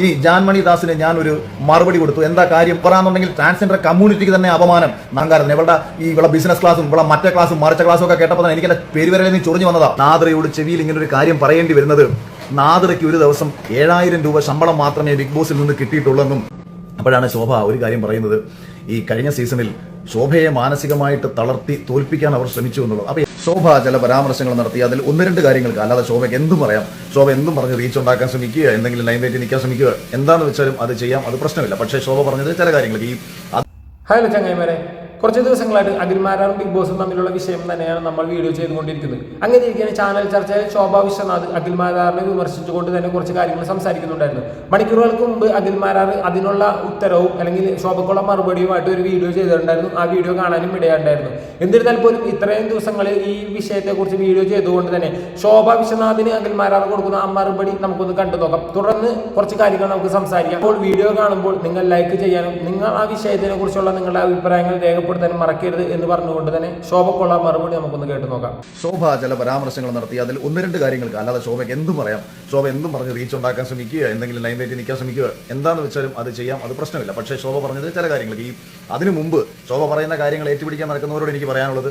ഇനി ജാൻമണി ദാസിന് ഞാൻ ഒരു മറുപടി കൊടുത്തു. എന്താ കാര്യം? പറയാന്നുണ്ടെങ്കിൽ ട്രാൻസ്ജെൻഡർ കമ്മ്യൂണിറ്റിക്ക് തന്നെ അപമാനം. നാങ്കാരം ഇവളുടെ ഈ ഇവിടെ ബിസിനസ് ക്ലാസും ഇവിടെ മറ്റേ ക്ലാസും മറിച്ച ക്ലാസ്സും ഒക്കെ കേട്ടപ്പോൾ തന്നെ എനിക്ക് എന്റെ പേര് വരെ നീ ചൊറിഞ്ഞു വന്നതാ. നാദ്രയോട് ചെവിയിൽ ഇങ്ങനെ ഒരു കാര്യം പറയേണ്ടി വരുന്നത് നാദ്രയ്ക്ക് ഒരു ദിവസം ഏഴായിരം രൂപ ശമ്പളം മാത്രമേ ബിഗ് ബോസിൽ നിന്ന് കിട്ടിയിട്ടുള്ളെന്നും അപ്പോഴാണ് ശോഭ ഒരു കാര്യം പറയുന്നത്. ഈ കഴിഞ്ഞ സീസണിൽ ശോഭയെ മാനസികമായിട്ട് തളർത്തി തോൽപ്പിക്കാൻ അവർ ശ്രമിച്ചു എന്നുള്ളത് അപ്പൊ ശോഭ ചില പരാമർശങ്ങൾ നടത്തി. അതിൽ ഒന്ന് രണ്ട് കാര്യങ്ങൾക്ക് അല്ലാതെ ശോഭയ്ക്ക് എന്തും പറയാം. ശോഭ എന്തും പറഞ്ഞ് റീച്ച് ഉണ്ടാക്കാൻ ശ്രമിക്കുക എന്തെങ്കിലും ലൈൻ ലൈറ്റ് നിൽക്കാൻ ശ്രമിക്കുക. എന്താണെന്ന് വെച്ചാലും അത് ചെയ്യാം. അത് പ്രശ്നമില്ല. പക്ഷേ ശോഭ പറഞ്ഞത് ചില കാര്യങ്ങൾക്ക് ഈ ഹലോ ചങ്ങായിമാരെ കുറച്ച് ദിവസങ്ങളായിട്ട് അഖിൽമാരാറും ബിഗ് ബോസും തമ്മിലുള്ള വിഷയം തന്നെയാണ് നമ്മൾ വീഡിയോ ചെയ്തുകൊണ്ടിരിക്കുന്നത്. അങ്ങനെ ഇരിക്കുന്ന ചാനൽ ചർച്ചയിൽ ശോഭ വിശ്വനാഥ് അഖിൽമാരാറിനെ വിമർശിച്ചുകൊണ്ട് തന്നെ കുറച്ച് കാര്യങ്ങൾ സംസാരിക്കുന്നുണ്ടായിരുന്നു. മണിക്കൂറുകൾക്ക് മുമ്പ് അഖിൽമാരാർ അതിനുള്ള ഉത്തരവും അല്ലെങ്കിൽ ശോഭക്കുള്ള മറുപടിയുമായിട്ട് ഒരു വീഡിയോ ചെയ്തിട്ടുണ്ടായിരുന്നു. ആ വീഡിയോ കാണാനും ഇടയുണ്ടായിരുന്നു. എന്നിരുന്നാൽ പോലും ഇത്രയും ദിവസങ്ങളിൽ ഈ വിഷയത്തെക്കുറിച്ച് വീഡിയോ ചെയ്തുകൊണ്ട് തന്നെ ശോഭ വിശ്വനാഥിന് അഖിൽമാരാർ കൊടുക്കുന്ന ആ മറുപടി നമുക്കൊന്ന് കണ്ടു നോക്കാം. തുടർന്ന് കുറച്ച് കാര്യങ്ങൾ നമുക്ക് സംസാരിക്കാം. അപ്പോൾ വീഡിയോ കാണുമ്പോൾ നിങ്ങൾ ലൈക്ക് ചെയ്യാനും നിങ്ങൾ ആ വിഷയത്തിനെ കുറിച്ചുള്ള നിങ്ങളുടെ അഭിപ്രായങ്ങൾ രേഖപ്പെടുത്താനും മറക്കരുത് എന്ന് പറഞ്ഞുകൊണ്ട് തന്നെ ശോഭക്കുള്ള മറുപടി നമുക്കൊന്ന് കേട്ട് നോക്കാം. ശോഭ ചില പരാമർശങ്ങൾ നടത്തി. അതിൽ ഒന്ന് രണ്ട് കാര്യങ്ങൾക്ക് അല്ലാതെ ശോഭയ്ക്ക് എന്തും പറയാം. ശോഭ എന്തും പറഞ്ഞ് റീച്ച് ഉണ്ടാക്കാൻ ശ്രമിക്കുക. എന്തെങ്കിലും ലൈൻ ലൈറ്റ് നിൽക്കാൻ ശ്രമിക്കുക. എന്താണെന്ന് വെച്ചാലും അത് ചെയ്യാം. അത് പ്രശ്നമില്ല. പക്ഷേ ശോഭ പറഞ്ഞത് ചില കാര്യങ്ങൾ ഈ അതിനു മുമ്പ് ശോഭ പറയുന്ന കാര്യങ്ങൾ ഏറ്റുപിടിക്കാൻ നടക്കുന്നവരോട് എനിക്ക് പറയാനുള്ളത്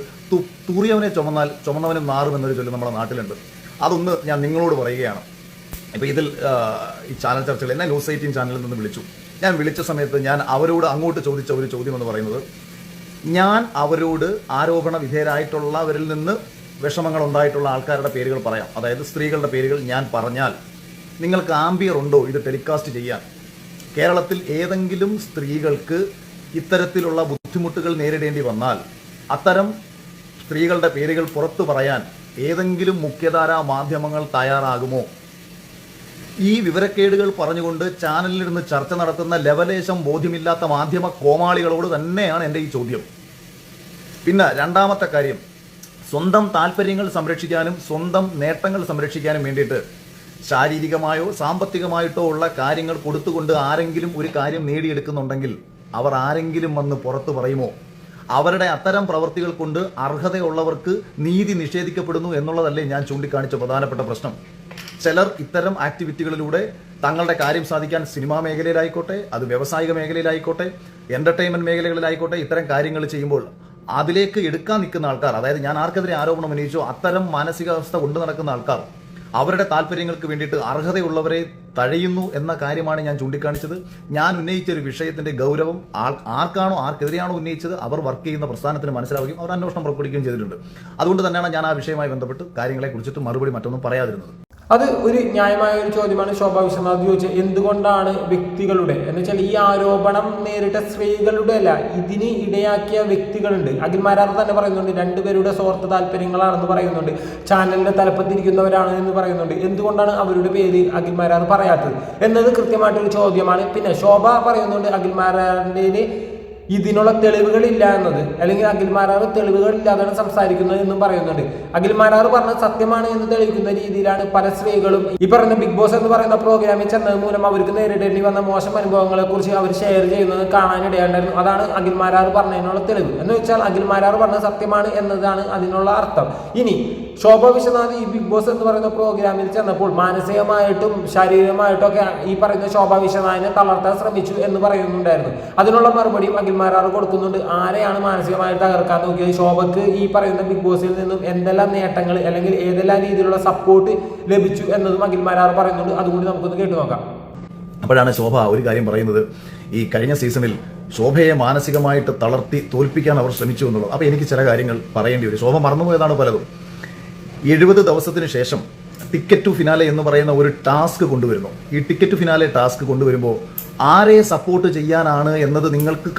തൂറിയവനെ ചുമന്നാൽ ചുമന്നവനും മാറുമെന്നൊരു ചൊല്ല് നമ്മുടെ നാട്ടിലുണ്ട്. അതൊന്ന് ഞാൻ നിങ്ങളോട് പറയുകയാണ്. ഇപ്പോൾ ഇതിൽ ഈ ചാനൽ ചർച്ചകൾ എന്നെ ന്യൂസ് എയ്റ്റീൻ ചാനലിൽ നിന്ന് വിളിച്ചു. ഞാൻ വിളിച്ച സമയത്ത് ഞാൻ അവരോട് അങ്ങോട്ട് ചോദിച്ച ഒരു ചോദ്യം എന്ന് പറയുന്നത് ഞാൻ അവരോട് ആരോപണ വിധേയരായിട്ടുള്ളവരിൽ നിന്ന് വിഷമങ്ങൾ ഉണ്ടായിട്ടുള്ള ആൾക്കാരുടെ പേരുകൾ പറയാം. അതായത് സ്ത്രീകളുടെ പേരുകൾ ഞാൻ പറഞ്ഞാൽ നിങ്ങൾക്ക് ആംബിയർ ഉണ്ടോ ഇത് ടെലികാസ്റ്റ് ചെയ്യാൻ? കേരളത്തിൽ ഏതെങ്കിലും സ്ത്രീകൾക്ക് ഇത്തരത്തിലുള്ള ബുദ്ധിമുട്ടുകൾ നേരിടേണ്ടി വന്നാൽ അത്തരം സ്ത്രീകളുടെ പേരുകൾ പുറത്തു പറയാൻ ഏതെങ്കിലും മുഖ്യധാരാ മാധ്യമങ്ങൾ തയ്യാറാകുമോ? ഈ വിവരക്കേടുകൾ പറഞ്ഞുകൊണ്ട് ചാനലിലിരുന്ന് ചർച്ച നടത്തുന്ന ലവലേശം ബോധ്യമില്ലാത്ത മാധ്യമ കോമാളികളോട് തന്നെയാണ് എന്റെ ഈ ചോദ്യം. പിന്നെ രണ്ടാമത്തെ കാര്യം സ്വന്തം താല്പര്യങ്ങൾ സംരക്ഷിക്കാനും സ്വന്തം നേട്ടങ്ങൾ സംരക്ഷിക്കാനും വേണ്ടിയിട്ട് ശാരീരികമായോ സാമ്പത്തികമായിട്ടോ ഉള്ള കാര്യങ്ങൾ കൊടുത്തുകൊണ്ട് ആരെങ്കിലും ഒരു കാര്യം നേടിയെടുക്കുന്നുണ്ടെങ്കിൽ അവർ ആരെങ്കിലും വന്ന് പുറത്തു പറയുമോ? അവരുടെ അത്തരം പ്രവൃത്തികൾ കൊണ്ട് അർഹതയുള്ളവർക്ക് നീതി നിഷേധിക്കപ്പെടുന്നു എന്നുള്ളതല്ലേ ഞാൻ ചൂണ്ടിക്കാണിച്ച പ്രധാനപ്പെട്ട പ്രശ്നം. ചിലർ ഇത്തരം ആക്ടിവിറ്റികളിലൂടെ തങ്ങളുടെ കാര്യം സാധിക്കാൻ സിനിമാ മേഖലയിലായിക്കോട്ടെ അത് വ്യവസായിക മേഖലയിലായിക്കോട്ടെ എന്റർടൈൻമെന്റ് മേഖലകളിലായിക്കോട്ടെ ഇത്തരം കാര്യങ്ങൾ ചെയ്യുമ്പോൾ അതിലേക്ക് എടുക്കാൻ നിൽക്കുന്ന ആൾക്കാർ അതായത് ഞാൻ ആർക്കെതിരെ ആരോപണം ഉന്നയിച്ചോ അത്തരം മാനസികാവസ്ഥ കൊണ്ടു നടക്കുന്ന ആൾക്കാർ അവരുടെ താല്പര്യങ്ങൾക്ക് വേണ്ടിയിട്ട് അർഹതയുള്ളവരെ തഴയുന്നു എന്ന കാര്യമാണ് ഞാൻ ചൂണ്ടിക്കാണിച്ചത്. ഞാൻ ഉന്നയിച്ച ഒരു വിഷയത്തിന്റെ ഗൗരവം ആർക്കാണോ ആർക്കെതിരെയാണോ ഉന്നയിച്ചത് അവർ വർക്ക് ചെയ്യുന്ന പ്രസ്ഥാനത്തിന് മനസ്സിലാവുകയും അവർ അന്വേഷണം പുറപ്പെടുകയും ചെയ്തിട്ടുണ്ട്. അതുകൊണ്ട് തന്നെയാണ് ഞാൻ ആ വിഷയവുമായി ബന്ധപ്പെട്ട് കാര്യങ്ങളെ കുറിച്ചിട്ട് മറുപടി മറ്റൊന്നും പറയാതിരുന്നത്. അത് ഒരു ന്യായമായ ഒരു ചോദ്യമാണ് ശോഭാ വിശ്വനാഥ് ചോദിച്ചത്. എന്തുകൊണ്ടാണ് വ്യക്തികളുടെ എന്ന് വെച്ചാൽ ഈ ആരോപണം നേരിട്ട സ്ത്രീകളുടെ അല്ല ഇതിന് ഇടയാക്കിയ വ്യക്തികളുണ്ട്. അഖിൽമാരാർ തന്നെ പറയുന്നുണ്ട് രണ്ടുപേരുടെ സ്വാർത്ഥ താല്പര്യങ്ങളാണെന്ന് പറയുന്നുണ്ട്. ചാനലിന്റെ തലപ്പത്തിരിക്കുന്നവരാണ് എന്ന് പറയുന്നുണ്ട്. എന്തുകൊണ്ടാണ് അവരുടെ പേര് അഖിൽമാരാർ പറയാത്തത്? എന്നത് കൃത്യമായിട്ടൊരു ചോദ്യമാണ്. പിന്നെ ശോഭ പറയുന്നുണ്ട് അഖിൽമാരാറിന്റെ ഇതിനുള്ള തെളിവുകളില്ല എന്നത്. അല്ലെങ്കിൽ അഖിൽമാരാർ തെളിവുകളില്ലാതാണ് സംസാരിക്കുന്നത് എന്നും പറയുന്നുണ്ട്. അഖിൽമാരാർ പറഞ്ഞ സത്യമാണ് എന്ന് തെളിയിക്കുന്ന രീതിയിലാണ് പല സ്ത്രീകളും ഈ പറഞ്ഞ ബിഗ് ബോസ് എന്ന് പറയുന്ന പ്രോഗ്രാമിൽ ചെന്നത് മൂലം അവർക്ക് നേരിടേണ്ടി വന്ന മോശം അനുഭവങ്ങളെ കുറിച്ച് അവർ ഷെയർ ചെയ്യുന്നത് കാണാനിടയുണ്ടായിരുന്നു. അതാണ് അഖിൽമാരാർ പറഞ്ഞതിനുള്ള തെളിവ്. എന്ന് വെച്ചാൽ അഖിൽമാരാർ പറഞ്ഞ സത്യമാണ് എന്നതാണ് അതിനുള്ള അർത്ഥം. ഇനി ശോഭ വിശ്വനാഥ് ഈ ബിഗ് ബോസ് എന്ന് പറയുന്ന പ്രോഗ്രാമിൽ ചെന്നപ്പോൾ മാനസികമായിട്ടും ശാരീരികമായിട്ടും ഒക്കെ ഈ പറയുന്ന ശോഭ വിശ്വനാഥിനെ തളർത്താൻ ശ്രമിച്ചു എന്ന് പറയുന്നുണ്ടായിരുന്നു. അതിനുള്ള മറുപടിയും അഖിൽമാരാർ കൊടുക്കുന്നുണ്ട്. ആരെയാണ് മാനസികമായിട്ട് തകർക്കാൻ നോക്കിയത്? ശോഭക്ക് ഈ പറയുന്ന ബിഗ് ബോസിൽ നിന്നും എന്തെല്ലാം നേട്ടങ്ങൾ അല്ലെങ്കിൽ ഏതെല്ലാം രീതിയിലുള്ള സപ്പോർട്ട് ലഭിച്ചു എന്നതും അഖിൽമാരാർ പറയുന്നുണ്ട്. അതുകൂടി നമുക്കൊന്ന് കേട്ടു നോക്കാം. അപ്പോഴാണ് ശോഭ ഒരു കാര്യം പറയുന്നത്. ഈ കഴിഞ്ഞ സീസണിൽ ശോഭയെ മാനസികമായിട്ട് തളർത്തി തോൽപ്പിക്കാൻ അവർ ശ്രമിച്ചു എന്നുള്ളത്. അപ്പോൾ എനിക്ക് ചില കാര്യങ്ങൾ പറയേണ്ടി വരും. ശോഭ മറന്നുപോയതാണ് പലതും. എഴുപത് ദിവസത്തിന് ശേഷം ടിക്കറ്റ് ടു ഫിനാലെ എന്ന് പറയുന്ന ഒരു ടാസ്ക് കൊണ്ടുവരുന്നു. ഈ ടിക്കറ്റ് ടു ഫിനാലെ ടാസ്ക് കൊണ്ടുവരുമ്പോൾ ആരെ സപ്പോർട്ട് ചെയ്യാനാണ് എന്നത് നിങ്ങൾക്ക്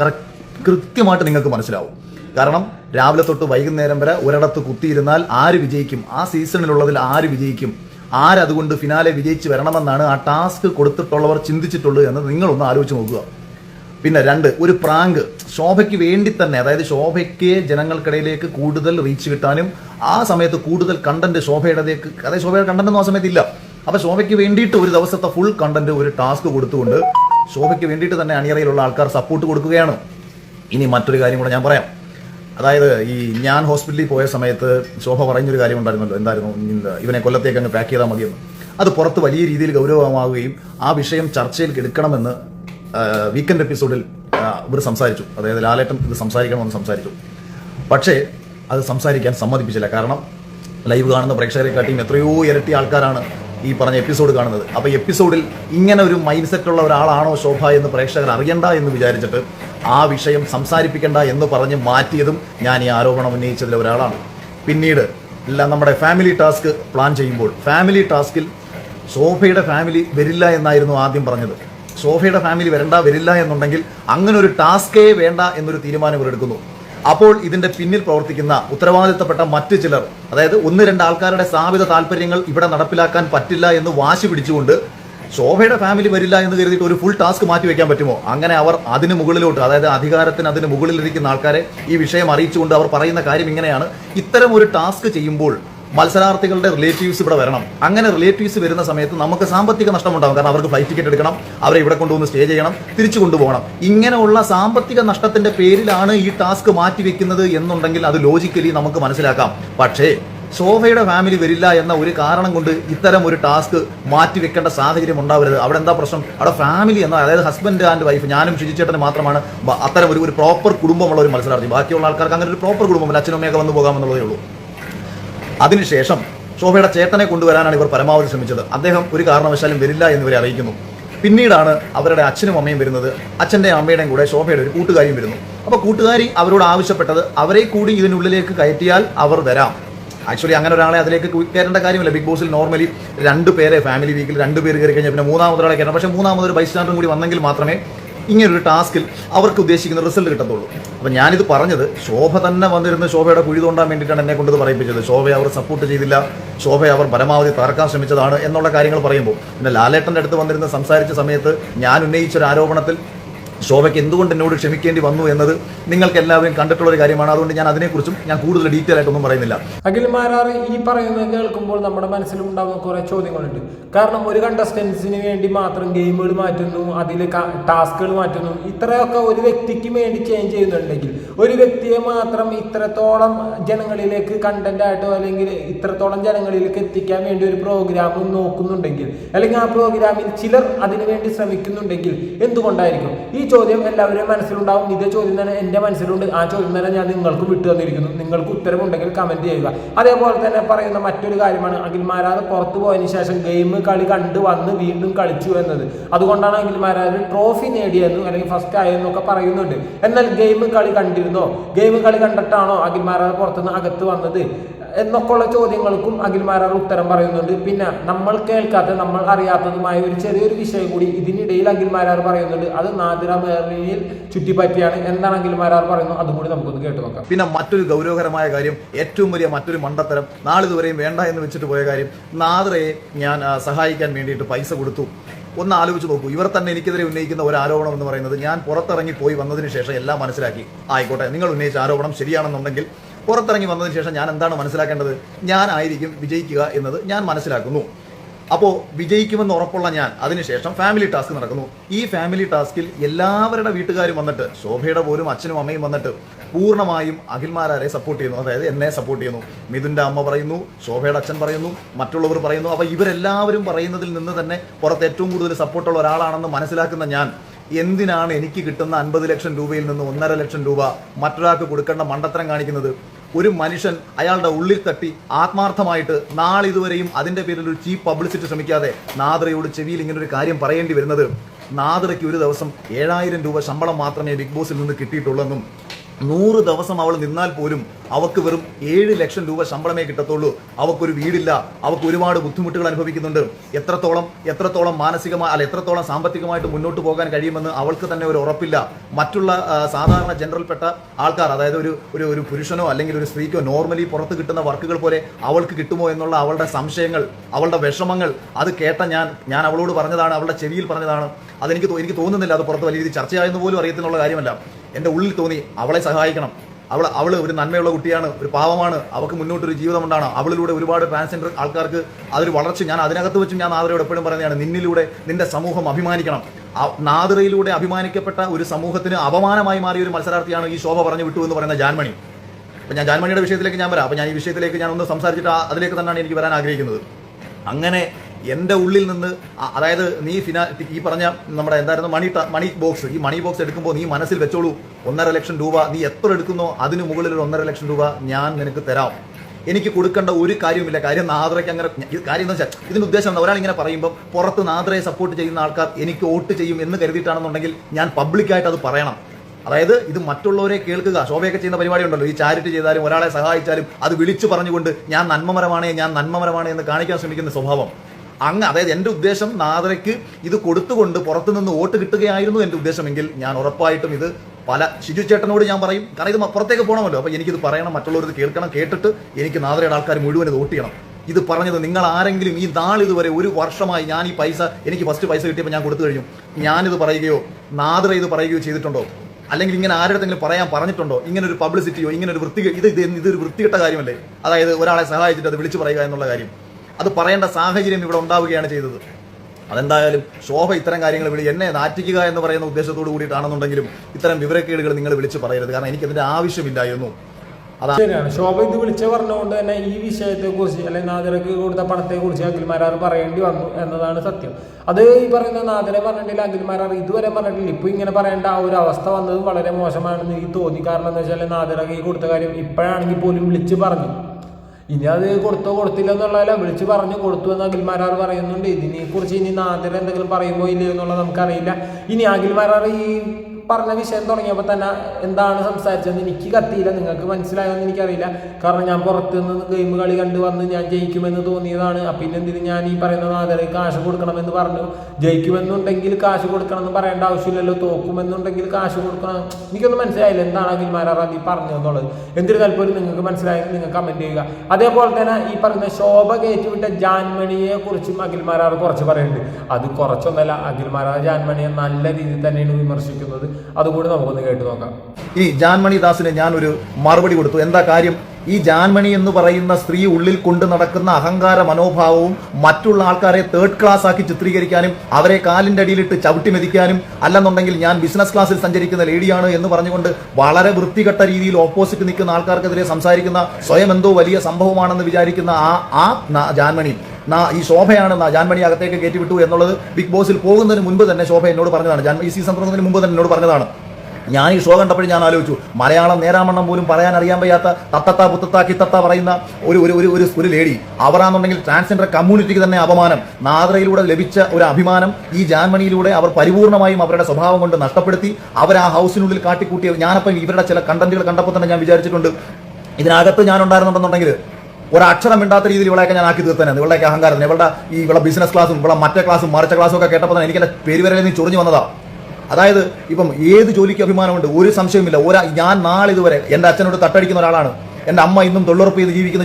കൃത്യമായിട്ട് നിങ്ങൾക്ക് മനസ്സിലാവും. കാരണം രാവിലെ തൊട്ട് വൈകുന്നേരം വരെ ഒരിടത്ത് കുത്തിയിരുന്നാൽ ആര് വിജയിക്കും? ആ സീസണിലുള്ളതിൽ ആര് വിജയിക്കും? ആരതുകൊണ്ട് ഫിനാലെ വിജയിച്ച് വരണമെന്നാണ് ആ ടാസ്ക് കൊടുത്തിട്ടുള്ളവർ ചിന്തിച്ചിട്ടുള്ളൂ എന്ന് നിങ്ങളൊന്ന് ആലോചിച്ച് നോക്കുക. പിന്നെ രണ്ട് ഒരു പ്രാങ്ക്. ശോഭയ്ക്ക് വേണ്ടി തന്നെ അതായത് ശോഭയ്ക്ക് ജനങ്ങൾക്കിടയിലേക്ക് കൂടുതൽ റീച്ച് കിട്ടാനും ആ സമയത്ത് കൂടുതൽ കണ്ടന്റ് ശോഭയുടേക്ക് അതായത് ശോഭയുടെ കണ്ടന്റ് ഒന്നും ആ സമയത്ത് ഇല്ല. അപ്പൊ ശോഭയ്ക്ക് വേണ്ടിയിട്ട് ഒരു ദിവസത്തെ ഫുൾ കണ്ടന്റ് ഒരു ടാസ്ക് കൊടുത്തുകൊണ്ട് ശോഭയ്ക്ക് വേണ്ടിയിട്ട് തന്നെ അണിയറയിലുള്ള ആൾക്കാർ സപ്പോർട്ട് കൊടുക്കുകയാണ്. ഇനി മറ്റൊരു കാര്യം കൂടെ ഞാൻ പറയാം. അതായത് ഈ ഞാൻ ഹോസ്പിറ്റലിൽ പോയ സമയത്ത് ശോഭ പറഞ്ഞൊരു കാര്യം ഉണ്ടായിരുന്നല്ലോ. എന്തായിരുന്നു? ഇവനെ കൊല്ലത്തേക്ക് അങ്ങ് പാക്ക് ചെയ്താൽ മതിയെന്ന്. അത് പുറത്ത് വലിയ രീതിയിൽ ഗൗരവമാവുകയും ആ വിഷയം ചർച്ചയിൽ എടുക്കണമെന്ന് വീക്കെൻഡ് എപ്പിസോഡിൽ ഇവർ സംസാരിച്ചു. അതായത് ലാലേട്ടൻ ഇത് സംസാരിക്കണമെന്ന് സംസാരിച്ചു. പക്ഷേ അത് സംസാരിക്കാൻ സമ്മതിപ്പിച്ചില്ല. കാരണം ലൈവ് കാണുന്ന പ്രേക്ഷകരെ പ്രേക്ഷകരെക്കാട്ടിയും എത്രയോ ഇരട്ടി ആൾക്കാരാണ് ഈ പറഞ്ഞ എപ്പിസോഡ് കാണുന്നത്. അപ്പോൾ എപ്പിസോഡിൽ ഇങ്ങനെ ഒരു മൈൻഡ് സെറ്റ് ഉള്ള ഒരാളാണോ ശോഭ എന്ന് പ്രേക്ഷകർ അറിയണ്ട എന്ന് വിചാരിച്ചിട്ട് ആ വിഷയം സംസാരിപ്പിക്കണ്ട എന്ന് പറഞ്ഞ് മാറ്റിയതും ഞാൻ ഈ ആരോപണം ഉന്നയിച്ചതിൽ ഒരാളാണ്. പിന്നീട് നമ്മുടെ ഫാമിലി ടാസ്ക് പ്ലാൻ ചെയ്യുമ്പോൾ ഫാമിലി ടാസ്കിൽ ശോഭയുടെ ഫാമിലി വരില്ല എന്നായിരുന്നു ആദ്യം പറഞ്ഞത്. ശോഭയുടെ ഫാമിലി വരണ്ട വരില്ല എന്നുണ്ടെങ്കിൽ അങ്ങനെ ഒരു ടാസ്കേ വേണ്ട എന്നൊരു തീരുമാനം ഇവർ എടുക്കുന്നു. അപ്പോൾ ഇതിന്റെ പിന്നിൽ പ്രവർത്തിക്കുന്ന ഉത്തരവാദിത്തപ്പെട്ട മറ്റ് ചിലർ അതായത് ഒന്ന് രണ്ട് ആൾക്കാരുടെ സ്ഥാപിത താല്പര്യങ്ങൾ ഇവിടെ നടപ്പിലാക്കാൻ പറ്റില്ല എന്ന് വാശി പിടിച്ചുകൊണ്ട് ശോഭയുടെ ഫാമിലി വരില്ല എന്ന് കരുതിയിട്ട് ഒരു ഫുൾ ടാസ്ക് മാറ്റി വെക്കാൻ പറ്റുമോ? അങ്ങനെ അവർ അതിന് മുകളിലോട്ട് അതായത് അധികാരത്തിന് അതിന് മുകളിലിരിക്കുന്ന ആൾക്കാരെ ഈ വിഷയം അറിയിച്ചുകൊണ്ട് അവർ പറയുന്ന കാര്യം ഇങ്ങനെയാണ്. ഇത്തരം ഒരു ടാസ്ക് ചെയ്യുമ്പോൾ മത്സരാർത്ഥികളുടെ റിലേറ്റീവ്സ് ഇവിടെ വരണം. അങ്ങനെ റിലേറ്റീവ്സ് വരുന്ന സമയത്ത് നമുക്ക് സാമ്പത്തിക നഷ്ടം ഉണ്ടാകും കാരണം അവർക്ക് ഫ്ലൈറ്റ് ടിക്കറ്റ് എടുക്കണം അവരെ ഇവിടെ കൊണ്ടുവന്ന് സ്റ്റേ ചെയ്യണം തിരിച്ചു കൊണ്ടുപോകണം. ഇങ്ങനെയുള്ള സാമ്പത്തിക നഷ്ടത്തിന്റെ പേരിലാണ് ഈ ടാസ്ക് മാറ്റി വെക്കുന്നത് എന്നുണ്ടെങ്കിൽ അത് ലോജിക്കലി നമുക്ക് മനസ്സിലാക്കാം. പക്ഷേ ശോഭയുടെ ഫാമിലി വരില്ല എന്ന ഒരു കാരണം കൊണ്ട് ഇത്തരം ഒരു ടാസ്ക് മാറ്റി വെക്കേണ്ട സാഹചര്യം ഉണ്ടാവരുത്. അവിടെ എന്താ പ്രശ്നം? അവിടെ ഫാമിലി എന്ന അതായത് ഹസ്ബൻഡ് ആൻഡ് വൈഫ് ഞാനും ശുചിച്ചേട്ടന് മാത്രമാണ് അത്തരം ഒരു ഒരു പ്രോപ്പർ കുടുംബമുള്ള ഒരു മത്സരാർത്ഥി. ബാക്കിയുള്ള ആൾക്കാർക്ക് അങ്ങനെ ഒരു പ്രോപ്പർ കുടുംബം അച്ഛനും അമ്മയൊക്കെ വന്നു പോകാമെന്നുള്ളതേ ഉള്ളൂ. അതിനുശേഷം ശോഭയുടെ ചേട്ടനെ കൊണ്ടുവരാനാണ് ഇവർ പരമാവധി ശ്രമിച്ചത്. അദ്ദേഹം ഒരു കാരണവശാലും വരില്ല എന്ന് ഇവരെ അറിയിക്കുന്നു. പിന്നീടാണ് അവരുടെ അച്ഛനും അമ്മയും വരുന്നത്. അച്ഛന്റെ അമ്മയുടെയും കൂടെ ശോഭയുടെ ഒരു കൂട്ടുകാരിയും വരുന്നു. അപ്പോൾ കൂട്ടുകാരി അവരോട് ആവശ്യപ്പെട്ടത് അവരെ കൂടി ഇതിനുള്ളിലേക്ക് കയറ്റിയാൽ അവർ വരാം. ആക്ച്വലി അങ്ങനെ ഒരാളെ അതിലേക്ക് കയറേണ്ട കാര്യമില്ല. ബിഗ് ബോസിൽ നോർമലി രണ്ട് പേരെ ഫാമിലി വീക്കിൽ രണ്ട് പേര് കയറി കഴിഞ്ഞാൽ പിന്നെ മൂന്നാമതൊരാളെ കയറണം പക്ഷേ മൂന്നാമതൊരു ബൈസ്റ്റാൻഡറും കൂടി വന്നെങ്കിൽ മാത്രമേ ഇങ്ങനൊരു ടാസ്കിൽ അവർക്ക് ഉദ്ദേശിക്കുന്ന റിസൾട്ട് കിട്ടത്തുള്ളൂ. അപ്പം ഞാനിത് പറഞ്ഞത് ശോഭ തന്നെ വന്നിരുന്ന് ശോഭയുടെ കുഴി തോണ്ടാൻ വേണ്ടിയിട്ടാണ് എന്നെ കൊണ്ടത് പറയിപ്പിച്ചത്. ശോഭയെ അവർ സപ്പോർട്ട് ചെയ്തില്ല ശോഭയെ അവർ പരമാവധി തകർക്കാൻ ശ്രമിച്ചതാണ് എന്നുള്ള കാര്യങ്ങൾ പറയുമ്പോൾ പിന്നെ ലാലേട്ടന്റെ അടുത്ത് വന്നിരുന്ന് സംസാരിച്ച സമയത്ത് ഞാൻ ഉന്നയിച്ചൊരു ആരോപണത്തിൽ ശോഭയ്ക്ക് എന്തുകൊണ്ട് എന്നോട് ക്ഷമിക്കേണ്ടി വന്നു എന്നത് നിങ്ങൾക്ക് എല്ലാവരും കണ്ടിട്ടുള്ള ഒരു കാര്യമാണ്. അതുകൊണ്ട് ഞാൻ അതിനെക്കുറിച്ചും ഞാൻ കൂടുതൽ ഡീറ്റെയിൽ ആയിട്ടൊന്നും പറയുന്നില്ല. അഖിൽ മാരാർ ഈ പറയുന്നത് കേൾക്കുമ്പോൾ നമ്മുടെ മനസ്സിൽ ഉണ്ടാകുന്ന കുറെ ചോദ്യങ്ങളുണ്ട്. കാരണം ഒരു കണ്ടസ്റ്റൻസിന് വേണ്ടി മാത്രം ഗെയിമുകൾ മാറ്റുന്നു അതിൽ ടാസ്കുകൾ മാറ്റുന്നു ഇത്രയൊക്കെ ഒരു വ്യക്തിക്ക് വേണ്ടി ചേഞ്ച് ചെയ്യുന്നുണ്ടെങ്കിൽ ഒരു വ്യക്തിയെ മാത്രം ഇത്രത്തോളം ജനങ്ങളിലേക്ക് കണ്ടന്റ് ആയിട്ടോ അല്ലെങ്കിൽ ഇത്രത്തോളം ജനങ്ങളിലേക്ക് എത്തിക്കാൻ വേണ്ടി ഒരു പ്രോഗ്രാം നോക്കുന്നുണ്ടെങ്കിൽ അല്ലെങ്കിൽ ആ പ്രോഗ്രാമിൽ ചിലർ അതിനുവേണ്ടി ശ്രമിക്കുന്നുണ്ടെങ്കിൽ എന്തുകൊണ്ടായിരിക്കും? ഈ ചോദ്യം എല്ലാവരുടെയും മനസ്സിലുണ്ടാവും. ഇതേ ചോദ്യം തന്നെ എന്റെ മനസ്സിലുണ്ട്. ആ ചോദ്യം തന്നെ ഞാൻ നിങ്ങൾക്ക് വിട്ടു തന്നിരിക്കുന്നു. നിങ്ങൾക്ക് ഉത്തരവുണ്ടെങ്കിൽ കമന്റ് ചെയ്യുക. അതേപോലെ തന്നെ പറയുന്ന മറ്റൊരു കാര്യമാണ്. അഖിൽമാരാത് പുറത്തു പോയതിനു ശേഷം ഗെയിം കളി കണ്ട് വന്ന് വീണ്ടും കളിച്ചു എന്നത്. അതുകൊണ്ടാണ് അഖിൽമാരാത് ട്രോഫി നേടിയെന്നും അല്ലെങ്കിൽ ഫസ്റ്റ് ആയെന്നൊക്കെ പറയുന്നുണ്ട്. എന്നാൽ ഗെയിം കളി കണ്ടിരുന്നോ? ഗെയിം കളി കണ്ടിട്ടാണോ അഖിൽമാരാത് പുറത്തുനിന്ന് അകത്ത് വന്നത്? എന്നൊക്കെയുള്ള ചോദ്യങ്ങൾക്കും അഖിൽമാരാർ ഉത്തരം പറയുന്നുണ്ട്. പിന്നെ നമ്മൾ കേൾക്കാത്ത നമ്മൾ അറിയാത്തതുമായ ഒരു ചെറിയൊരു വിഷയം കൂടി ഇതിനിടയിൽ അഖിൽമാരാർ പറയുന്നുണ്ട്. അത് നാദിറ മേറിയിൽ ചുറ്റിപ്പറ്റിയാണ് എന്താണ് അഖിൽമാരാർ പറയുന്നത് അതും കൂടി നമുക്കൊന്ന് കേട്ടു നോക്കാം. പിന്നെ മറ്റൊരു ഗൗരവകരമായ കാര്യം ഏറ്റവും വലിയ മറ്റൊരു മണ്ടത്തരം നാളിതുവരെയും വേണ്ട എന്ന് വെച്ചിട്ട് പോയ കാര്യം നാദിറയെ ഞാൻ സഹായിക്കാൻ വേണ്ടിയിട്ട് പൈസ കൊടുത്തു. ഒന്ന് ആലോചിച്ച് നോക്കൂ. ഇവർ തന്നെ എനിക്കെതിരെ ഉന്നയിക്കുന്ന ഒരു ആരോപണം എന്ന് പറയുന്നത് ഞാൻ പുറത്തിറങ്ങി പോയി വന്നതിന് ശേഷം എല്ലാം മനസ്സിലാക്കി. ആയിക്കോട്ടെ നിങ്ങൾ ഉന്നയിച്ച ആരോപണം ശരിയാണെന്നുണ്ടെങ്കിൽ പുറത്തിറങ്ങി വന്നതിന് ശേഷം ഞാൻ എന്താണ് മനസ്സിലാക്കേണ്ടത്? ഞാനായിരിക്കും വിജയിക്കുക എന്നത് ഞാൻ മനസ്സിലാക്കുന്നു. അപ്പോൾ വിജയിക്കുമെന്ന് ഉറപ്പുള്ള ഞാൻ അതിനുശേഷം ഫാമിലി ടാസ്ക് നടക്കുന്നു. ഈ ഫാമിലി ടാസ്കിൽ എല്ലാവരുടെ വീട്ടുകാരും വന്നിട്ട് ശോഭയുടെ പോലും അച്ഛനും അമ്മയും വന്നിട്ട് പൂർണമായും അഖിൽമാരാരെ സപ്പോർട്ട് ചെയ്യുന്നു. അതായത് എന്നെ സപ്പോർട്ട് ചെയ്യുന്നു. മിഥുന്റെ അമ്മ പറയുന്നു ശോഭയുടെ അച്ഛൻ പറയുന്നു മറ്റുള്ളവർ പറയുന്നു. അപ്പോൾ ഇവരെല്ലാവരും പറയുന്നതിൽ നിന്ന് തന്നെ പുറത്ത് ഏറ്റവും കൂടുതൽ സപ്പോർട്ടുള്ള ഒരാളാണെന്ന് മനസ്സിലാക്കുന്ന ഞാൻ എന്തിനാണ് എനിക്ക് കിട്ടുന്ന അൻപത് ലക്ഷം രൂപയിൽ നിന്ന് ഒന്നര ലക്ഷം രൂപ മറ്റൊരാൾക്ക് കൊടുക്കേണ്ട മണ്ടത്തരം കാണിക്കുന്നത്? ഒരു മനുഷ്യൻ അയാളുടെ ഉള്ളിൽ തട്ടി ആത്മാർത്ഥമായിട്ട് നാളിതുവരെയും അതിന്റെ പേരിൽ ഒരു ചീപ്പ് പബ്ലിസിറ്റി ശ്രമിക്കാതെ നാദ്രയോട് ചെവിയിൽ ഇങ്ങനെ ഒരു കാര്യം പറയേണ്ടി വരുന്നത് നാദ്രയ്ക്ക് ഒരു ദിവസം ഏഴായിരം രൂപ ശമ്പളം മാത്രമേ ബിഗ് ബോസിൽ നിന്ന് കിട്ടിയിട്ടുള്ളെന്നും നൂറ് ദിവസം അവൾ നിന്നാൽ പോലും അവക്ക് വെറും ഏഴ് ലക്ഷം രൂപ ശമ്പളമേ കിട്ടത്തുള്ളൂ. അവക്കൊരു വീടില്ല. അവക്ക് ഒരുപാട് ബുദ്ധിമുട്ടുകൾ അനുഭവിക്കുന്നുണ്ട്. എത്രത്തോളം എത്രത്തോളം മാനസികമായി അല്ല എത്രത്തോളം സാമ്പത്തികമായിട്ട് മുന്നോട്ട് പോകാൻ കഴിയുമെന്ന് അവൾക്ക് തന്നെ ഒരു ഉറപ്പില്ല. മറ്റുള്ള സാധാരണ ജനറൽപ്പെട്ട ആൾക്കാർ അതായത് ഒരു ഒരു ഒരു പുരുഷനോ അല്ലെങ്കിൽ ഒരു സ്ത്രീക്കോ നോർമലി പുറത്ത് കിട്ടുന്ന വർക്കുകൾ പോലെ അവൾക്ക് കിട്ടുമോ എന്നുള്ള അവളുടെ സംശയങ്ങൾ അവളുടെ വിഷമങ്ങൾ അത് കേട്ട ഞാൻ ഞാൻ അവളോട് പറഞ്ഞതാണ് അവളുടെ ചെവിയിൽ പറഞ്ഞതാണ്. അതെനിക്ക് എനിക്ക് തോന്നുന്നില്ല അത് പുറത്ത് വലിയ രീതിയിൽ ചർച്ചയായെന്ന് പോലും അറിയത്തിനുള്ള കാര്യമല്ല. എന്റെ ഉള്ളിൽ തോന്നി അവളെ സഹായിക്കണം. അവൾ അവൾ ഒരു നന്മയുള്ള കുട്ടിയാണ് ഒരു പാവമാണ് അവൾക്ക് മുന്നോട്ടൊരു ജീവിതമുണ്ടാണ്. അവളിലൂടെ ഒരുപാട് ട്രാൻസ്ജെൻഡർ ആൾക്കാർക്ക് അതൊരു വളർച്ച ഞാൻ അതിനകത്ത് വെച്ചും ഞാൻ നാദരയോട് എപ്പോഴും പറയുന്നതാണ് നിന്നിലൂടെ നിന്റെ സമൂഹം അഭിമാനിക്കണം. നാദരയിലൂടെ അഭിമാനിക്കപ്പെട്ട ഒരു സമൂഹത്തിന് അപമാനമായി മാറിയ ഒരു മത്സരാർത്ഥിയാണ് ഈ ശോഭ പറഞ്ഞു വിട്ടു എന്ന് പറയുന്ന ജാൻമണി. അപ്പം ഞാൻ ജാൻമണിയുടെ വിഷയത്തിലേക്ക് ഞാൻ വരാം. അപ്പം ഞാൻ ഈ വിഷയത്തിലേക്ക് ഞാൻ ഒന്ന് സംസാരിച്ചിട്ട് അതിലേക്ക് തന്നെയാണ് എനിക്ക് വരാൻ ആഗ്രഹിക്കുന്നത്. അങ്ങനെ എന്റെ ഉള്ളിൽ നിന്ന് അതായത് നീ ഫിനാ ഈ പറഞ്ഞ നമ്മുടെ എന്തായിരുന്നു മണി മണി ബോക്സ് ഈ മണി ബോക്സ് എടുക്കുമ്പോൾ നീ മനസ്സിൽ വെച്ചോളൂ ഒന്നര ലക്ഷം രൂപ നീ എത്ര എടുക്കുന്നോ അതിന് മുകളിൽ ഒരു ഒന്നര ലക്ഷം രൂപ ഞാൻ നിനക്ക് തരാം. എനിക്ക് കൊടുക്കേണ്ട ഒരു കാര്യവുമില്ല. കാര്യം നാദ്രയ്ക്ക് അങ്ങനെ കാര്യം എന്ന് വെച്ചാൽ ഇതിന് ഉദ്ദേശം എന്താ? ഒരാളിങ്ങനെ പറയുമ്പോൾ പുറത്ത് നാദ്രയെ സപ്പോർട്ട് ചെയ്യുന്ന ആൾക്കാർ എനിക്ക് വോട്ട് ചെയ്യും എന്ന് കരുതിയിട്ടാണെന്നുണ്ടെങ്കിൽ ഞാൻ പബ്ലിക്കായിട്ട് അത് പറയണം. അതായത് ഇത് മറ്റുള്ളവരെ കേൾക്കുക. ശോഭയൊക്കെ ചെയ്യുന്ന പരിപാടി ഉണ്ടല്ലോ. ഈ ചാരിറ്റി ചെയ്താലും ഒരാളെ സഹായിച്ചാലും അത് വിളിച്ചു പറഞ്ഞുകൊണ്ട് ഞാൻ നന്മമരമാണ് ഞാൻ നന്മമരമാണ് എന്ന് കാണിക്കാൻ ശ്രമിക്കുന്ന സ്വഭാവം. അങ്ങ് അതായത് എന്റെ ഉദ്ദേശം നാദരയ്ക്ക് ഇത് കൊടുത്തുകൊണ്ട് പുറത്തു നിന്ന് വോട്ട് കിട്ടുകയായിരുന്നു എന്റെ ഉദ്ദേശമെങ്കിൽ ഞാൻ ഉറപ്പായിട്ടും ഇത് പല ഷിജു ചേട്ടനോട് ഞാൻ പറയും. കാരണം ഇത് പുറത്തേക്ക് പോകണമല്ലോ അപ്പോൾ എനിക്കിത് പറയണം മറ്റുള്ളവർ കേൾക്കണം കേട്ടിട്ട് എനിക്ക് നാദരയുടെ ആൾക്കാർ മുഴുവൻ ഇത് വോട്ട് ചെയ്യണം. ഇത് പറഞ്ഞത് നിങ്ങൾ ആരെങ്കിലും ഈ നാളിതുവരെ ഒരു വർഷമായി ഞാൻ ഈ പൈസ എനിക്ക് ഫസ്റ്റ് പൈസ കിട്ടിയപ്പോൾ ഞാൻ കൊടുത്തു കഴിഞ്ഞു. ഞാനിത് പറയുകയോ നാദര ഇത് പറയുകയോ ചെയ്തിട്ടുണ്ടോ? അല്ലെങ്കിൽ ഇങ്ങനെ ആരുടെങ്കിലും പറയാൻ പറഞ്ഞിട്ടുണ്ടോ? ഇങ്ങനെ ഒരു പബ്ലിസിറ്റിയോ ഇങ്ങനെ ഒരു വൃത്തി ഇത് ഇതൊരു വൃത്തികെട്ട കാര്യമല്ലേ? അതായത് ഒരാളെ സഹായിച്ചിട്ട് അത് വിളിച്ചു പറയുക എന്നുള്ള കാര്യം. അത് പറയേണ്ട സാഹചര്യം ഇവിടെ ഉണ്ടാവുകയാണ് ചെയ്തത്. അതെന്തായാലും ശോഭ ഇത്തരം കാര്യങ്ങൾ വിളി എന്നെ നാറ്റിക്കുക എന്ന് പറയുന്ന ഉദ്ദേശത്തോട് കൂടിയിട്ടാണെന്നുണ്ടെങ്കിലും ഇത്തരം വിവരക്കേടുകൾ നിങ്ങൾ വിളിച്ചു പറയരുത്. കാരണം എനിക്കതിന്റെ ആവശ്യമില്ലായിരുന്നു. അതാണ് ശരിയാണ്. ശോഭ ഇത് വിളിച്ച് പറഞ്ഞുകൊണ്ട് തന്നെ ഈ വിഷയത്തെക്കുറിച്ച് അല്ലെങ്കിൽ നാദിരക്ക് കൊടുത്ത പണത്തെക്കുറിച്ച് അഖിൽമാരാർ പറയേണ്ടി വന്നു എന്നതാണ് സത്യം. അത് ഈ പറയുന്ന നാദിരെ പറഞ്ഞിട്ടില്ല അഖിൽമാരാർ ഇതുവരെ പറഞ്ഞിട്ടില്ല. ഇപ്പൊ ഇങ്ങനെ പറയേണ്ട ആ ഒരു അവസ്ഥ വന്നത് വളരെ മോശമാണെന്ന് എനിക്ക് തോന്നി. കാരണം എന്താ വെച്ചാൽ നാദിരക്ക് കൊടുത്ത കാര്യം ഇപ്പോഴാണെങ്കിൽ പോലും വിളിച്ച് പറഞ്ഞു. ഇനി അത് കൊടുത്തോ കൊടുത്തില്ല എന്നുള്ളതല്ല വിളിച്ച് പറഞ്ഞു കൊടുത്തു എന്ന് അഖിൽമാരാർ പറയുന്നുണ്ട്. ഇതിനെക്കുറിച്ച് ഇനി നാദിർ എന്തെങ്കിലും പറയുമോ ഇല്ലയോ എന്നുള്ളത് നമുക്കറിയില്ല. ഇനി അഖിൽമാരാർ ഈ പറഞ്ഞ വിഷയം തുടങ്ങിയപ്പോൾ തന്നെ എന്താണ് സംസാരിച്ചതെന്ന് എനിക്ക് കത്തിയില്ല. നിങ്ങൾക്ക് മനസ്സിലായോന്ന് എനിക്കറിയില്ല. കാരണം ഞാൻ പുറത്ത് നിന്ന് ഗെയിം കളി കണ്ട് വന്ന് ഞാൻ ജയിക്കുമെന്ന് തോന്നിയതാണ്. പിന്നെ എന്തിന് ഞാൻ ഈ പറയുന്ന നാദരെ കാശ് കൊടുക്കണമെന്ന് പറഞ്ഞു. ജയിക്കുമെന്നുണ്ടെങ്കിൽ കാശ് കൊടുക്കണം എന്ന് പറയേണ്ട ആവശ്യമില്ലല്ലോ. തോക്കുമെന്നുണ്ടെങ്കിൽ കാശ് കൊടുക്കണം. എനിക്കൊന്നും മനസ്സിലായില്ല. എന്താണ് അഖിൽമാരാർ ഈ പറഞ്ഞതെന്നുള്ളത്. എന്തൊരു താല്പര്യം നിങ്ങൾക്ക് മനസ്സിലായെങ്കിൽ നിങ്ങൾ കമന്റ് ചെയ്യുക. അതേപോലെ തന്നെ ഈ പറയുന്ന ശോഭ കയറ്റിവിട്ട ജാൻമണിയെ കുറിച്ചും അഖിൽമാരാർ കുറച്ച് പറയുന്നുണ്ട്. അത് കുറച്ചൊന്നല്ല. അഖിൽമാരാർ ജാൻമണിയെ നല്ല രീതിയിൽ തന്നെയാണ് വിമർശിക്കുന്നത്. അതുകൂടി നമുക്കൊന്ന് കേട്ട് നോക്കാം. ഈ ജാൻമണി ദാസിന് ഞാൻ ഒരു മറുപടി കൊടുത്തു. എന്താ കാര്യം? ഈ ജാൻമണി എന്ന് പറയുന്ന സ്ത്രീ ഉള്ളിൽ കൊണ്ട് നടക്കുന്ന അഹങ്കാര മനോഭാവവും മറ്റുള്ള ആൾക്കാരെ തേർഡ് ക്ലാസ് ആക്കി ചിത്രീകരിക്കാനും അവരെ കാലിന്റെ അടിയിലിട്ട് ചവിട്ടി മെതിക്കാനും അല്ലെന്നുണ്ടെങ്കിൽ ഞാൻ ബിസിനസ് ക്ലാസ്സിൽ സഞ്ചരിക്കുന്ന ലേഡിയാണ് എന്ന് പറഞ്ഞുകൊണ്ട് വളരെ വൃത്തികെട്ട രീതിയിൽ ഓപ്പോസിറ്റ് നിൽക്കുന്ന ആൾക്കാർക്കെതിരെ സംസാരിക്കുന്ന സ്വയം എന്തോ വലിയ സംഭവമാണെന്ന് വിചാരിക്കുന്ന ആ ആ ജാൻമണി ഈ ശോഭയാണ് നാ- ജാൻമണി അകത്തേക്ക് കയറ്റി വിട്ടു എന്നുള്ളത് ബിഗ് ബോസിൽ പോകുന്നതിന് മുൻപ് തന്നെ ശോഭ എന്നോട് പറഞ്ഞതാണ്. ജാൻ ഈ സീസൺ തുടങ്ങുന്നതിന് മുമ്പ് തന്നെ എന്നോട് പറഞ്ഞതാണ്. ഞാൻ ഈ ഷോ കണ്ടപ്പോഴും ഞാൻ ആലോചിച്ചു മലയാളം നേരാമണ്ണം പോലും പറയാൻ അറിയാൻ വയ്യാത്ത തത്തത്ത പുത്തത്ത കിത്തത്ത പറയുന്ന ഒരു ഒരു ഒരു ഒരു ലേഡി അവരാണെന്നുണ്ടെങ്കിൽ ട്രാൻസ്ജെൻഡർ കമ്മ്യൂണിറ്റിക്ക് തന്നെ അപമാനം. നാദ്രയിലൂടെ ലഭിച്ച ഒരു അഭിമാനം ഈ ജാൻമണിയിലൂടെ അവർ പരിപൂർണമായും അവരുടെ സ്വഭാവം കൊണ്ട് നഷ്ടപ്പെടുത്തി അവർ ആ ഹൗസിനുള്ളിൽ കാട്ടിക്കൂട്ടിയ ഞാനപ്പം ഇവരുടെ ചില കണ്ടന്റുകൾ കണ്ടപ്പോൾ തന്നെ ഞാൻ വിചാരിച്ചിട്ടുണ്ട് ഇതിനകത്ത് ഞാൻ ഉണ്ടായിരുന്നുണ്ടെന്നുണ്ടെങ്കിൽ ഒരക്ഷരം മിണ്ടാത്ത രീതിയിൽ ഇവളെയൊക്കെ ഞാൻ ആക്കി തീർത്തന്നെ. ഇവളുടെയൊക്കെ അഹങ്കാരത്തിന്. ഇവളുടെ ഈ ഇവളെ ബിസിനസ് ക്ലാസ്സും ഇവളെ മറ്റേ ക്ലാസ്സും മറിച്ച ക്ലാസ്സും ഒക്കെ കേട്ടപ്പോൾ തന്നെ എനിക്ക് എന്റെ പേര് വരെ നീ ചൊറിഞ്ഞു വന്നതാ. അതായത് ഇപ്പം ഏത് ജോലിക്ക് അഭിമാനമുണ്ട്? ഒരു സംശയമില്ല ഒരാ ഞാൻ നാളെ ഇതുവരെ എന്റെ അച്ഛനോട് തട്ടടിക്കുന്ന ഒരാളാണ്. എന്റെ അമ്മ ഇന്നും തൊഴിലുറപ്പ് ചെയ്ത് ജീവിക്കുന്ന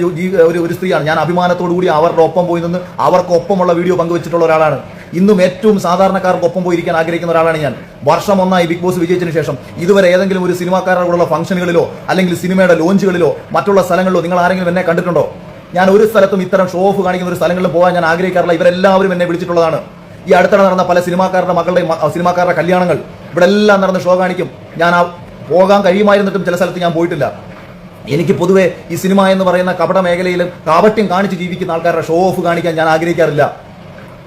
ഒരു ഒരു സ്ത്രീയാണ്. ഞാൻ അഭിമാനത്തോടു കൂടി അവരുടെ ഒപ്പം പോയി നിന്ന് അവർക്കൊപ്പമുള്ള വീഡിയോ പങ്കുവച്ചിട്ടുള്ള ഒരാളാണ്. ഇന്നും ഏറ്റവും സാധാരണക്കാർക്ക് ഒപ്പം പോയിരിക്കാൻ ആഗ്രഹിക്കുന്ന ഒരാളാണ് ഞാൻ. വർഷം ഒന്നായി ബിഗ് ബോസ് വിജയിച്ചതിന് ശേഷം ഇതുവരെ ഏതെങ്കിലും ഒരു സിനിമാക്കാരുടെ കൂടെയുള്ള ഫംഗ്ഷനുകളിലോ അല്ലെങ്കിൽ സിനിമയുടെ ലോഞ്ചുകളിലോ മറ്റുള്ള സ്ഥലങ്ങളിലോ നിങ്ങൾ ആരെങ്കിലും എന്നെ കണ്ടിട്ടുണ്ടോ? ഞാൻ ഒരു സ്ഥലത്തും ഇത്തരം ഷോ ഓഫ് കാണിക്കുന്ന ഒരു സ്ഥലങ്ങളിൽ പോകാൻ ഞാൻ ആഗ്രഹിക്കാറില്ല. ഇവരെല്ലാവരും എന്നെ വിളിച്ചിട്ടുള്ളതാണ്. ഈ അടുത്തിടെ നടന്ന പല സിനിമാക്കാരുടെ മക്കളുടെ സിനിമാക്കാരുടെ കല്യാണങ്ങൾ. ഇവിടെ എല്ലാം നടന്ന് ഷോ കാണിക്കും. ഞാൻ പോകാൻ കഴിയുമായിരുന്നിട്ടും ചില സ്ഥലത്ത് ഞാൻ പോയിട്ടില്ല. എനിക്ക് പൊതുവേ ഈ സിനിമ എന്ന് പറയുന്ന കപട മേഖലയിലും കാപട്യം കാണിച്ച് ജീവിക്കുന്ന ആൾക്കാരുടെ ഷോ ഓഫ് കാണിക്കാൻ ഞാൻ ആഗ്രഹിക്കാറില്ല.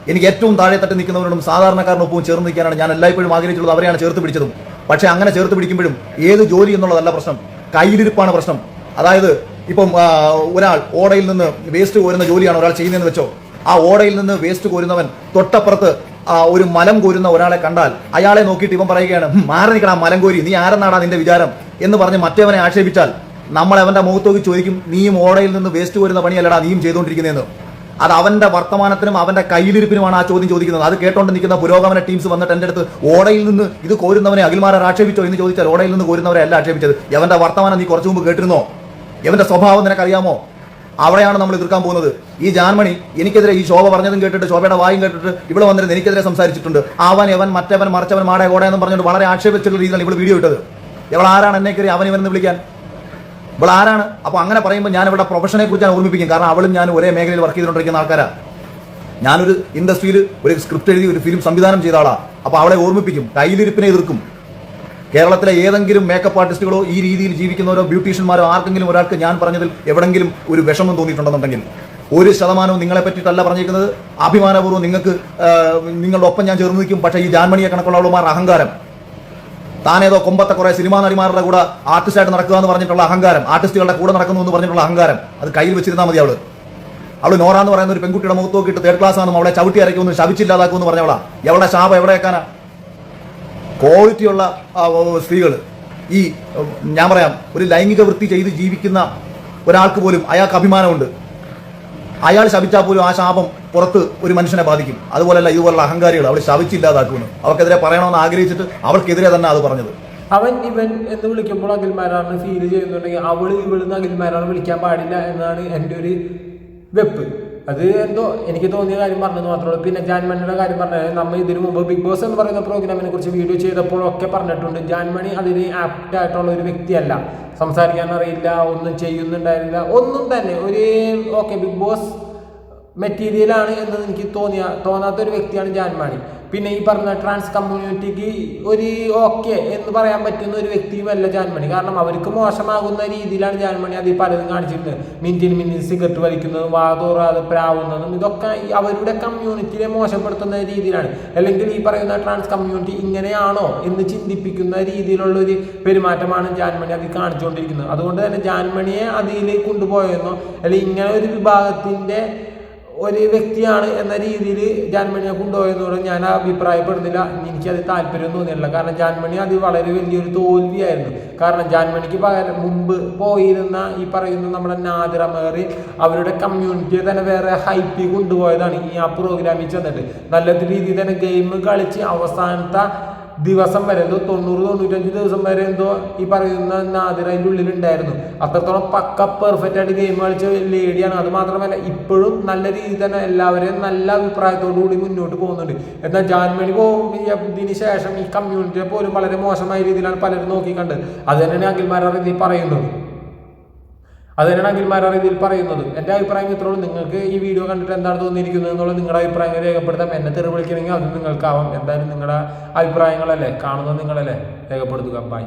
എനിക്ക് ഏറ്റവും താഴെ തട്ടി നിൽക്കുന്നവരോടും സാധാരണക്കാരനൊപ്പവും ചേർന്ന് നിൽക്കാനാണ് ഞാൻ എല്ലായ്പ്പോഴും ആഗ്രഹിച്ചുള്ളത്. അവരെയാണ് ചേർത്ത് പിടിച്ചതും. പക്ഷേ അങ്ങനെ ചേർത്ത് പിടിക്കുമ്പോഴും ഏത് ജോലി എന്നുള്ളതല്ല പ്രശ്നം. കയ്യിലിരിപ്പാണ് പ്രശ്നം. അതായത് ഇപ്പം ഒരാൾ ഓടയിൽ നിന്ന് വേസ്റ്റ് കോരുന്ന ജോലിയാണ് ഒരാൾ ചെയ്യുന്നതെന്ന് വെച്ചോ. ആ ഓടയിൽ നിന്ന് വേസ്റ്റ് കോരുന്നവൻ തൊട്ടപ്പുറത്ത് ഒരു മലം കോരുന്ന ഒരാളെ കണ്ടാൽ അയാളെ നോക്കിയിട്ട് ഇവൻ പറയുകയാണ് മാറി നിൽക്കണം മലം കോരി. നീ ആരെന്നാടാ നിന്റെ വിചാരം? എന്ന് പറഞ്ഞ് മറ്റേവനെ ആക്ഷേപിച്ചാൽ നമ്മൾ അവന്റെ മുഖത്തോക്ക് ചോദിക്കും നീയും ഓടയിൽ നിന്ന് വേസ്റ്റ് വരുന്ന പണിയല്ലടാ നീയും ചെയ്തുകൊണ്ടിരിക്കുന്നതെന്ന് അത് അവന്റെ വർത്തമാനത്തിനും അവന്റെ കയ്യിലിരിപ്പിനുമാണ് ആ ചോദ്യം ചോദിക്കുന്നത്. അത് കേട്ടോണ്ട് നിൽക്കുന്ന പുരോഗമന ടീംസ് വന്നിട്ട് എന്റെ അടുത്ത് ഓടയിൽ നിന്ന് ഇത് കോരുന്നവനെ അഖിൽമാരെ ആക്ഷേപിച്ചോ? എന്ന് ചോദിച്ചാൽ ഓടയിൽ നിന്ന് കോരുന്നവരെ അല്ല ആക്ഷേപിച്ചത്. എവന്റെ വർത്തമാനം നീ കുറച്ചു മുമ്പ് കേട്ടിരുന്നോ? എവന്റെ സ്വഭാവം നിനക്കറിയാമോ? അവിടെയാണ് നമ്മൾ എതിർക്കാൻ പോകുന്നത്. ഈ ജാൻമണി എനിക്കെതിരെ ഈ ശോഭ പറഞ്ഞതും കേട്ടിട്ട് ശോഭയുടെ വായും കേട്ടിട്ട് ഇവിടെ വന്നിരുന്ന് എനിക്കെതിരെ സംസാരിച്ചിട്ടുണ്ട്. അവൻ എവൻ മറ്റവൻ മറിച്ചവൻ മാടെ കോട എന്ന് പറഞ്ഞുകൊണ്ട് വളരെ ആക്ഷേപിച്ചുള്ള രീതിയിലാണ് ഇവിടെ വീഡിയോ ഇട്ടത്. ഇവൾ എന്നെ കയറി അവൻ ഇവനെന്ന് വിളിക്കാൻ? ഇവൾ ആരാണ് അപ്പൊ അങ്ങനെ പറയുമ്പോൾ ഞാൻ ഇവിടെ പ്രൊഫഷനെ കുറിച്ച് ഞാൻ ഓർമ്മിപ്പിക്കും. കാരണം അവളും ഞാൻ ഒരേ മേഖലയിൽ വർക്ക് ചെയ്തുകൊണ്ടിരിക്കുന്ന ആൾക്കാരാ. ഞാനൊരു ഇൻഡസ്ട്രിയിൽ ഒരു സ്ക്രിപ്റ്റ് എഴുതി ഒരു ഫിലിം സംവിധാനം ചെയ്ത ആളാ. അപ്പൊ അവളെ ഓർമ്മിപ്പിക്കും കയ്യിലിരിപ്പിനെ എതിർക്കും. കേരളത്തിലെ ഏതെങ്കിലും മേക്കപ്പ് ആർട്ടിസ്റ്റുകളോ ഈ രീതിയിൽ ജീവിക്കുന്നവരോ ബ്യൂട്ടീഷ്യന്മാരോ ആർക്കെങ്കിലും ഒരാൾക്ക് ഞാൻ പറഞ്ഞതിൽ എവിടെങ്കിലും ഒരു വിഷമം തോന്നിയിട്ടുണ്ടെന്നുണ്ടെങ്കിൽ ഒരു ശതമാനവും നിങ്ങളെ പറ്റിയിട്ടല്ല പറഞ്ഞിരിക്കുന്നത്. അഭിമാനപൂർവം നിങ്ങൾക്ക് നിങ്ങളുടെ ഒപ്പം ഞാൻ ചേർന്ന് നിൽക്കും. പക്ഷേ ഈ ജാൻമണിയെ കണക്കുള്ളവളുമാർ അഹങ്കാരം. താനേതോ കൊമ്പത്തെ കുറെ സിനിമാ നടിമാരുടെ കൂടെ ആർട്ടിസ്റ്റായിട്ട് നടക്കുക എന്ന് പറഞ്ഞിട്ടുള്ള അഹങ്കാരം ആർട്ടിസ്റ്റുകളുടെ കൂടെ നടക്കുന്നു എന്ന് പറഞ്ഞിട്ടുള്ള അഹങ്കാരം അത് കയ്യിൽ വെച്ചിരുന്നാൽ മതി അവൾ. അവൾ നോറ എന്ന് പറയുന്ന ഒരു പെൺകുട്ടിയുടെ മുഖത്ത് നോക്കിയിട്ട് തേർഡ് ക്ലാസ് ആണെന്നും അവളെ ചവിട്ടി അരയ്ക്കുമെന്ന് ശവിച്ചില്ലാതാക്കുമെന്ന് പറഞ്ഞവളാ. എവിടെ ശാപം എവിടെ വെക്കാനാ ക്വാളിറ്റിയുള്ള സ്ത്രീകൾ ഈ ഞാൻ പറയാം ഒരു ലൈംഗിക വൃത്തി ചെയ്ത് ജീവിക്കുന്ന ഒരാൾക്ക് പോലും അയാൾക്ക് അഭിമാനമുണ്ട്. അയാൾ ശപിച്ചാൽ പോലും ആ ശാപം പുറത്ത് ഒരു മനുഷ്യനെ ബാധിക്കും. അതുപോലല്ല ഇതുപോലുള്ള അഹങ്കാരികൾ അവൾ ശപിച്ചില്ലാതാക്കുമെന്ന്. അവർക്കെതിരെ പറയണമെന്ന് ആഗ്രഹിച്ചിട്ട് അവൾക്കെതിരെ തന്നെ അത് പറഞ്ഞത്. അവൻ ഇവൻ എന്ന് വിളിക്കുമ്പോൾ അഖിൽമാരാണ് ഫീൽ ചെയ്യുന്നുണ്ടെങ്കിൽ അവൾ ഇവിടുന്ന് അഖിൽമാരാണ് വിളിക്കാൻ പാടില്ല എന്നാണ് എന്റെ ഒരു വെപ്പ്. അത് എന്തോ എനിക്ക് തോന്നിയ കാര്യം പറഞ്ഞത് മാത്രമേ പിന്നെ ജാൻമണിയുടെ കാര്യം പറഞ്ഞത് നമ്മൾ ഇതിനു മുമ്പ് ബിഗ് ബോസ് എന്ന് പറയുന്ന പ്രോഗ്രാമിനെ കുറിച്ച് വീഡിയോ ചെയ്തപ്പോഴൊക്കെ പറഞ്ഞിട്ടുണ്ട്. ജാൻമണി അതിന് ആപ്റ്റ് ആയിട്ടുള്ള ഒരു വ്യക്തിയല്ല. സംസാരിക്കാൻ അറിയില്ല ഒന്നും ചെയ്യുന്നുണ്ടായിരുന്നില്ല. ഒന്നും തന്നെ ഒരു ഓക്കെ ബിഗ് ബോസ് മെറ്റീരിയലാണ് എന്ന് എനിക്ക് തോന്നിയ തോന്നാത്ത ഒരു വ്യക്തിയാണ് ജാൻമാണി. പിന്നെ ഈ പറഞ്ഞ ട്രാൻസ് കമ്മ്യൂണിറ്റിക്ക് ഒരു ഓക്കെ എന്ന് പറയാൻ പറ്റുന്ന ഒരു വ്യക്തിയുമല്ല ജാൻമണി. കാരണം അവർക്ക് മോശമാകുന്ന രീതിയിലാണ് ജാൻമണി അത് ഈ പലതും കാണിച്ചിരുന്നത് മിനിറ്റിന് മിനിറ്റ് സിഗരറ്റ് വലിക്കുന്നതും വാതോറാതെ പ്രാവുന്നതും ഇതൊക്കെ അവരുടെ കമ്മ്യൂണിറ്റിയെ മോശപ്പെടുത്തുന്ന രീതിയിലാണ്. അല്ലെങ്കിൽ ഈ പറയുന്ന ട്രാൻസ് കമ്മ്യൂണിറ്റി ഇങ്ങനെയാണോ എന്ന് ചിന്തിപ്പിക്കുന്ന രീതിയിലുള്ള ഒരു പെരുമാറ്റമാണ് ജാൻമണി അതിൽ കാണിച്ചുകൊണ്ടിരിക്കുന്നത്. അതുകൊണ്ട് തന്നെ ജാൻമണിയെ അതിൽ കൊണ്ടുപോയെന്നോ അല്ലെങ്കിൽ ഇങ്ങനെ ഒരു വിഭാഗത്തിന്റെ ഒരു വ്യക്തിയാണ് എന്ന രീതിയിൽ ജാൻമണിയെ കൊണ്ടുപോയെന്നോട് ഞാൻ അഭിപ്രായപ്പെടുന്നില്ല. എനിക്കത് താല്പര്യം തോന്നിയില്ല കാരണം ജാൻമണി അത് വളരെ വലിയൊരു തോൽവിയായിരുന്നു. കാരണം ജാൻമണിക്ക് പകരം മുമ്പ് പോയിരുന്ന ഈ പറയുന്ന നമ്മുടെ നാദിറമേറി അവരുടെ കമ്മ്യൂണിറ്റിയെ തന്നെ വേറെ ഹൈപ്പിൽ കൊണ്ടുപോയതാണ് ഈ ആ പ്രോഗ്രാമിൽ ചെന്നിട്ട്. നല്ല രീതിയിൽ തന്നെ ഗെയിം കളിച്ച് അവസാനത്തെ ദിവസം വരെ എന്തോ തൊണ്ണൂറ് തൊണ്ണൂറ്റഞ്ച് ദിവസം വരെ എന്തോ ഈ പറയുന്ന നാദിർ അതിന്റെ ഉള്ളിൽ ഉണ്ടായിരുന്നു അത്രത്തോളം പക്ക പെർഫെക്റ്റ് ആയിട്ട് ഗെയിം കളിച്ച ലേഡിയാണ് അത് മാത്രമല്ല ഇപ്പോഴും നല്ല രീതിയിൽ തന്നെ എല്ലാവരെയും നല്ല അഭിപ്രായത്തോടു കൂടി മുന്നോട്ട് പോകുന്നുണ്ട്. എന്നാൽ ജാൻമണി പോകുന്നതിന് ശേഷം ഈ കമ്മ്യൂണിറ്റിയെ പോലും വളരെ മോശമായ രീതിയിലാണ് പലരും നോക്കിക്കണ്ടത് അത് തന്നെയാണ് അഖിൽമാരുടെ ഇതിൽ പറയുന്നത്. അത് തന്നെയാണ് അഖിൽമാരുടെ ഇതിൽ പറയുന്നത്. എന്റെ അഭിപ്രായം ഇത്രയുള്ളൂ നിങ്ങൾക്ക് ഈ വീഡിയോ കണ്ടിട്ട് എന്താണ് തോന്നിയിരിക്കുന്നത് എന്നുള്ളത് നിങ്ങളുടെ അഭിപ്രായങ്ങൾ രേഖപ്പെടുത്താം. എന്നെ തെറി വിളിക്കണമെങ്കിൽ അത് നിങ്ങൾക്കാവാം. എന്തായാലും നിങ്ങളുടെ അഭിപ്രായങ്ങളല്ലേ? കാണുന്നത് നിങ്ങളല്ലേ? രേഖപ്പെടുത്തുക. ബൈ